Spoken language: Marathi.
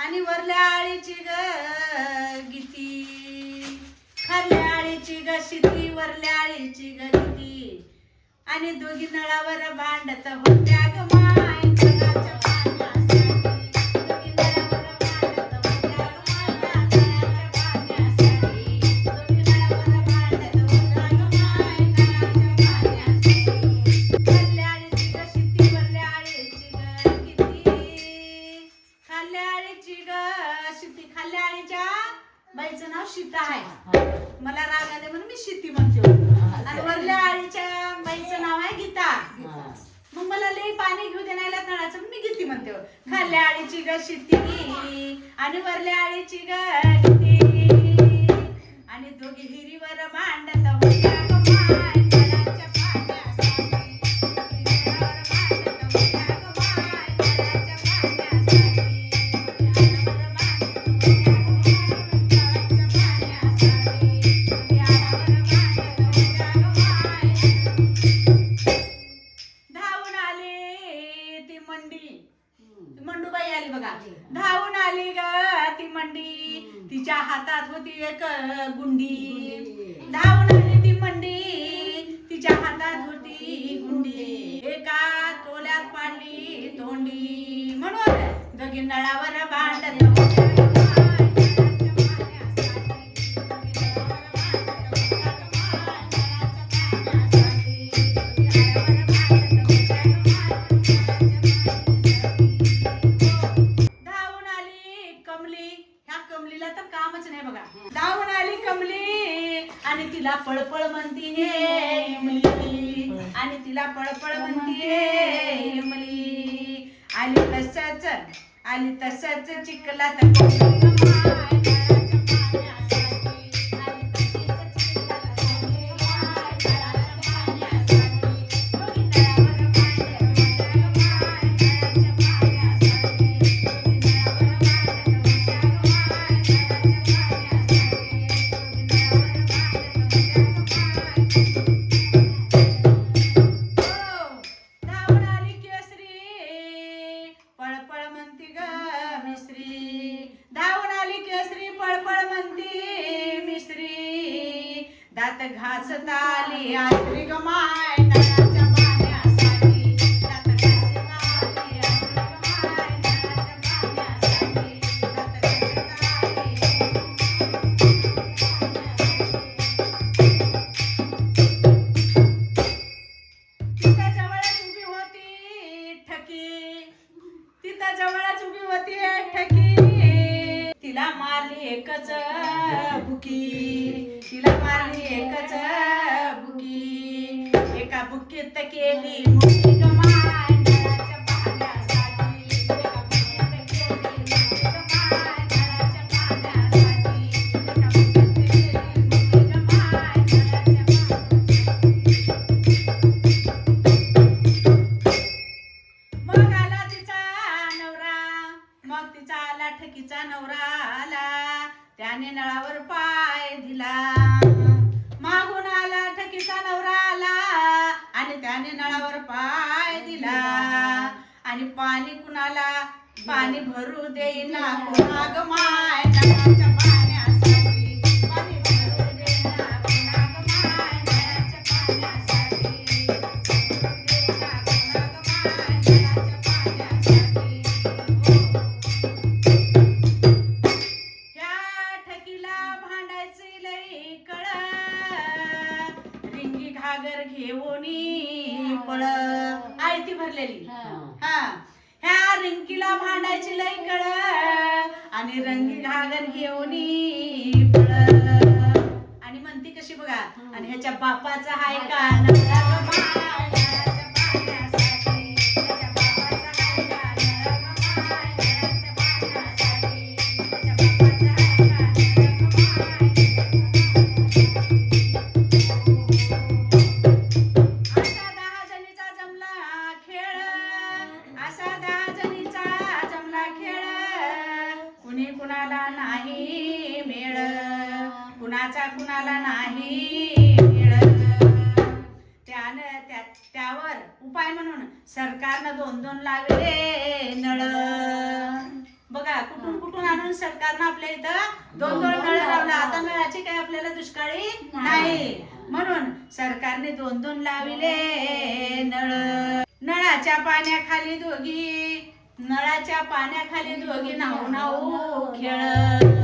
आणि वरल्या आळीची ग गीती. खाल्ल्या आळीची ग शिती वरल्या आळीची ग गीती. आणि दोघी नळावर भांडत होत्या. बाईचं नाव सीता आहे. मला राग आले म्हणून मी शिती म्हणते. आणि वरल्या आळीच्या बाईचं नाव आहे गीता. मग मला लई पाणी घेऊ दे नाही नळाचं. मी गीती म्हणते. खाल्ल्या आळीची ग शिती. आणि वरल्या आळीची ग आणि दोघी हिरीवर भांडत होत्या. आली बघा. धावून आली ग ती मंडी. तिच्या हातात होती एक गुंडी. धावून आली ती मंडी. तिच्या हातात होती गुंडी. एका तोल्यात पाडली तोंडी. म्हणून दोघी नळावर भांडत कमलीला तर कामच नाही बघा. धावून आली कमली आणि तिला पळपळ म्हणतीये इमली आणि तिला पळपळ म्हणतीये इमली आली तसच आली तसच चिकला तर दात घासत आली. आसरी नळाच्या पाण्यासाठी. दात घासत आली. नळाच्या पाण्यासाठी. दात घासत तिथं जवळच उभी होती ठकी. तिथं जवळच उभी होती ठकी. तिला मारली एकच बुकी. तिला मारली एकच बुकी. एका बुकीत केली मुठी मग तिचा आला ठकीचा नवरा आला त्याने नळावर पाय दिला. मागून आला ठकीचा नवरा आला आणि त्याने नळावर पाय दिला. आणि पाणी कुणाला? पाणी भरू देईना. माय? भरलेली हा. ह्या रिंकीला भांडायची लई कळ आणि रंगी घागर घेऊनी आणि म्हणती कशी बघा आणि ह्याच्या बापाचा हाय का कुणाला नाही मेळ कुणाचा कुणाला नाही मेळ त्यानं त्या त्यावर उपाय म्हणून सरकारनं दोन दोन लावले नळ. बघा कुठून कुठून आणून सरकारनं आपल्या इथं दोन दोन नळ लावला. आता नळाची काही आपल्याला दुष्काळी नाही. म्हणून सरकारने दोन दोन लाविले नळ. नळाच्या पाण्याखाली दोघी नळाच्या पाण्याखाली दोघी नाऊ नाऊ खेळ